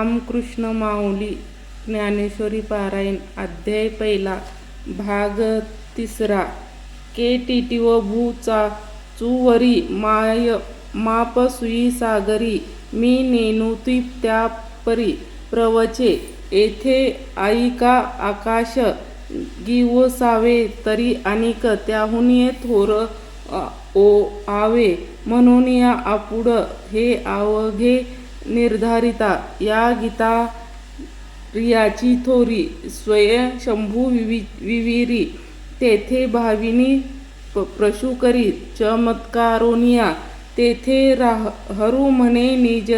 रामकृष्ण माऊली ज्ञानेश्वरी पारायण अध्याय पहिला भाग तिसरा के टी टी व भूचा चुवरी माय माप सुई सागरी मी नेनुती त्या परी प्रवचे येथे ऐका आकाश गिवसावे तरी अनिक त्याहून थोर ओ आवे म्हणून या आपुड हे आवघे निर्धारिता. या गीता रियाची थोरी स्वयंशंभू विवि विविरी. तेथे भाविनी प- प्रशु करी चमत्कारोनिया. तेथे राह हरू म्हणे निज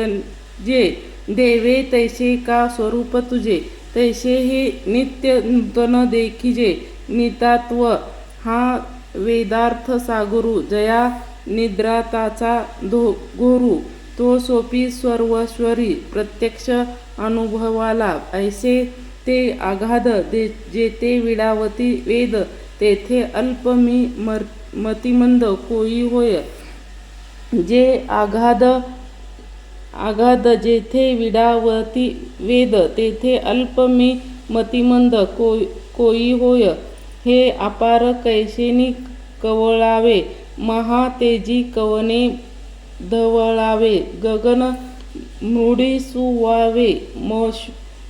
जे देवे तैसे का स्वरूप तुझे. तैसे हे नित्य नूतन देखिजे. नितात्व हा वेदार्थ सागुरु. जया निद्राताचा धो गोरू. तो सोपी सर्वस्वरी प्रत्यक्ष अनुभवाला ऐसे ते आघाध दे जेथे विडावती वेद तेथे अल्प मी मर मतिमंद कोई होय. जे आघाध आघाध जेथे विडावती वेद तेथे अल्प मी मतिमंद को कोई होय. हे अपार कैसेनी कवळावे महातेजी कवने धवळावे गगन मुडी सुवावे मश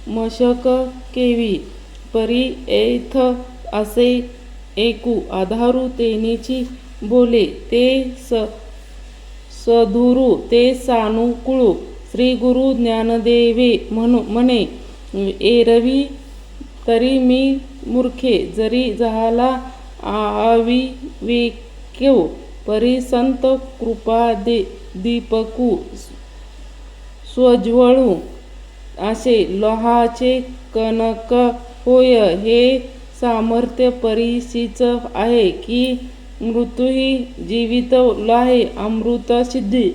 मशक केवी परी ऐथ असे एकू आधारू तेनीची बोले ते स सधुरू ते सानुकुळू श्री गुरु ज्ञानदेवे म्हणू म्हणे एरवी तरी मी मूर्खे जरी झाला आविवेक्यो परिसंत कृपा दे दीपकू स्वज्वळू असे लोहाचे कनक होय हे सामर्थ्य परीशीच आहे की मृत्यूही जीवित लाहे अमृत सिद्धी.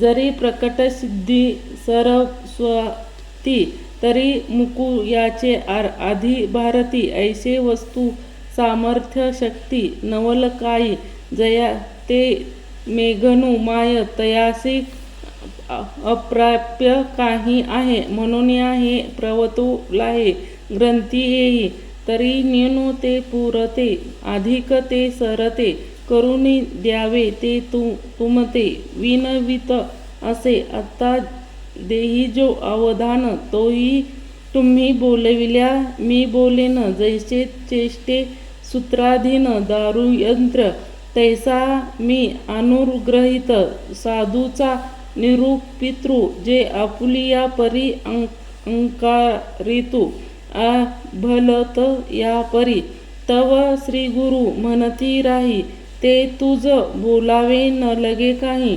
जरी प्रकट सिद्धी सरस्वती तरी मुकू याचे आर आधी भारती ऐसे वस्तू सामर्थ्य शक्ती नवलकाई जया ते मेघनु माय तयासी अप्राप्य काही आहे. म्हणून या हे प्रवतुला ग्रंथी येई तरी नेनु ते पुरते अधिक ते सरते करुणी द्यावे ते तु तुमते विनवित असे. आता देही जो अवधान तोही तुम्ही बोलविल्या मी बोलेन. जैसे चेष्टे सूत्राधीन दारुयंत्र तैसा मी अनुग्रहित साधूचा निरूपितृ जे आपुलिया परी अंक अंकारितू भलत या परी तव श्री गुरु म्हणती राही ते तुझ बोलावे न लगे काही.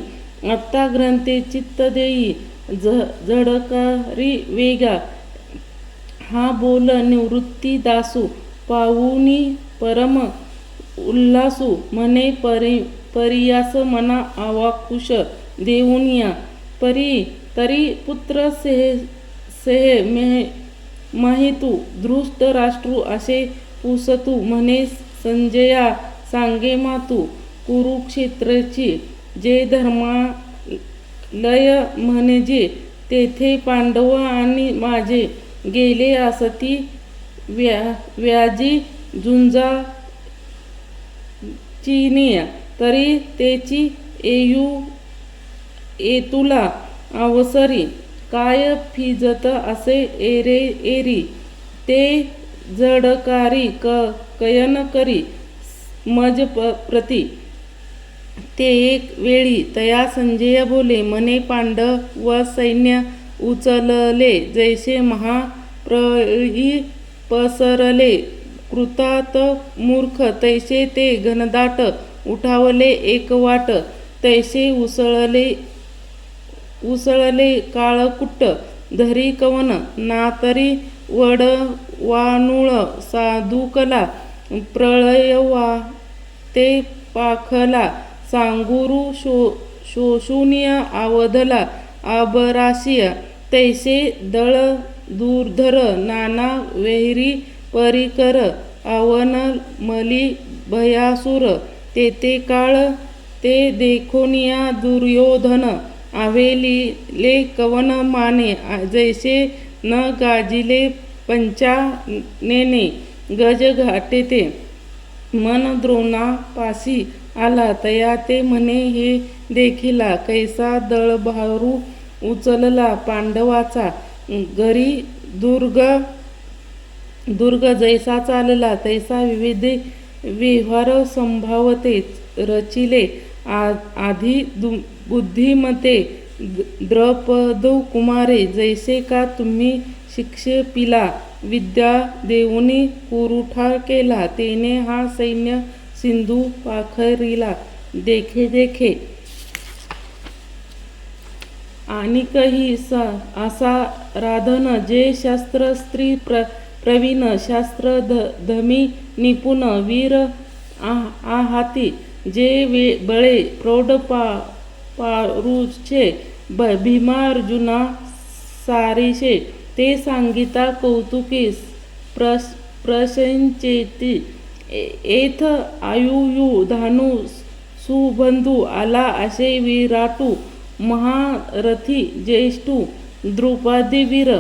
आत्ता ग्रंथे चित्त देई ज झडकारी वेगा. हा बोल निवृत्ती दासू पाहुनी परम उल्हासू म्हणे परी परियास मना आवाकुश देऊन या परी तरी पुत्र सेह सेह मेह माहितू दृष्ट राष्ट्रू असे पुसतू म्हणे संजया सांगे मातू कुरुक्षेत्रची जे धर्मा लय म्हणजे तेथे पांडव आणि माझे गेले असती व्या व्याजी झुंजा चिनिया तरी तेची एयू येतुला अवसरी काय फिजत असे एरे एरी? ते जडकारी क कयन करी. मज प प्रती. ते एक वेळी तया संजय बोले मने पांडव व सैन्य उचलले जैसे महाप्रही पसरले. कृतात मूर्ख तैसे ते घनदाट उठावले एकवाट तैसे उसळले उसळले काळकुट्ट धरी कवन नातरी वड वानुळ साधुकला प्रळयवा ते पाखला सांगुरु शो शोषुनिय आवधला आबराशिय तैसे दळ दूरधर नाना वेहरी परिकर आवन मली भयासुर तेथे काळ ते देखोनिया दुर्योधन आवेलिले कवन माने जैसे न गाजिले पंचानेने गज घाटे ते. मन द्रोणापासी आला तया ते म्हणे हे देखिला कैसा दळभारू उचलला पांडवाचा घरी दुर्ग दुर्ग जैसा चालला तैसा विविध व्यवहार संभावते. रचिले आ- आधी दु- बुद्धिमते द्रपदो कुमारे जैसे का तुम्ही शिक्षेपिला विद्या देऊनी पुरुठा केला तेने हा सैन्य सिंधू पाखरीला. देखे देखे. आणिकही स असा राधन जे शास्त्र स्त्री प्र प्रवीण शास्त्र ध धमी निपुण वीर आ- आहाती जे वे बळे प्रौढ पा पारुचे ब भीमार्जुना सारीशे ते सांगिता कौतुकी प्रस प्रशंचेती ए- एथ आयुयु धानु सुबंधू आला असे विराटू महारथी ज्येष्ठू द्रुपदवीर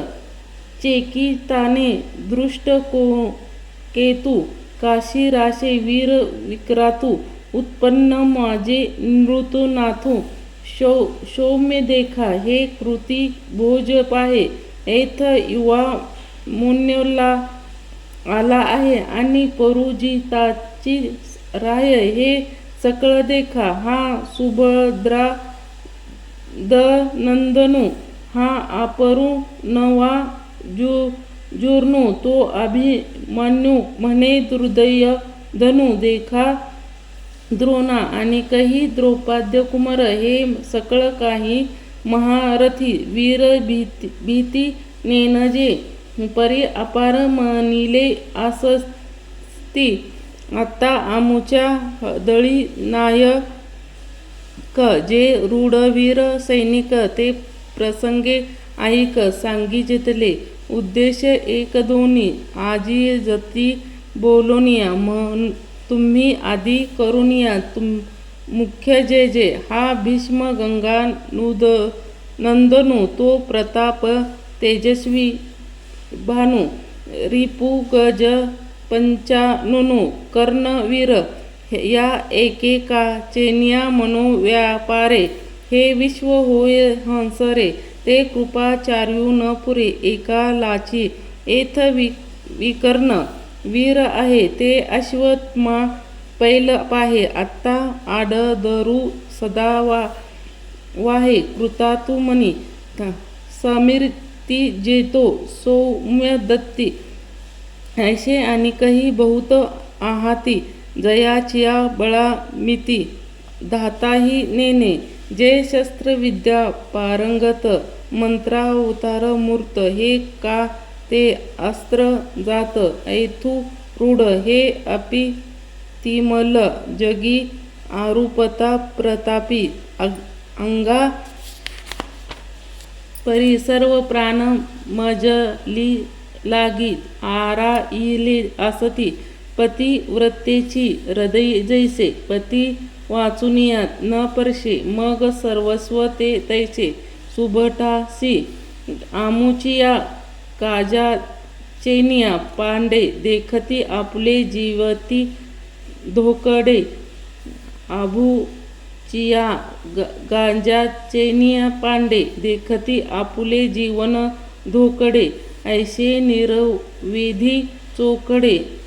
चेकिताने दृष्ट को केतू काशीराशे वीर विक्रातू उत्पन्न माझे नृतनाथू शौ सौम्य देखा हे कृती भोज पाहे येथ युवा मुन्योला आला आहे आणि परुजिताची राय हे सकळ देखा हा सुभद्रा द नंदनू हा अपरू नवा जु जुर्नू तो अभिमन्यू म्हणे दुर्दय धनु देखा द्रोणा आणि काही द्रौपाद्य कुमार हे सकळ काही महारथी वीर भीती भीती नेनजे परी अपार मनिले आसस्ती. आता आमुच्या दळी नायक जे रूढवीर सैनिक ते प्रसंगे ऐक सांगितले. उद्देश एक दोन्ही. आजी जती बोलोनिया म्हण तुम्ही आधी करुनिया तुम मुख्य जे जे. हा भीष्म गंगा नुद नंदनू तो प्रताप तेजस्वी भानू रिपू गज पंचानुनु कर्णवीर या एकेका चेनिया मनोव्यापारे. हे विश्व होय हंसरे. ते कृपाचार्यू न पुरे एका लाची एथ वि विकर्ण वीर आहे ते अश्वत्मा पैल पाहे आत्ता आडदरू सदा वा वाहे कृतातु मनी समीरती जेतो सौम्य दत्ती ऐसे आणि काही बहुत आहाती जयाचिया बळा मिती धाताही नेने जे शस्त्रविद्या पारंगत मंत्रावतार मूर्त हे का ते अस्त्र जात ऐथू रूढ हे अपि तिमल जगी आरुपता प्रतापी अंगा परी सर्व प्राण मजली लागी आराईली असती पतिव्रतेची हृदय जैसे पती वाचुनिया न परशे मग सर्वस्व ते तैसे. सुभटासी आमुचिया काजा चेनिया पांडे देखती आपले जीवती धोकडे. आभूचिया ग गांजा चेनिया पांडे देखती आपुले जीवन धोकडे. ऐसे निरविधी चोकडे.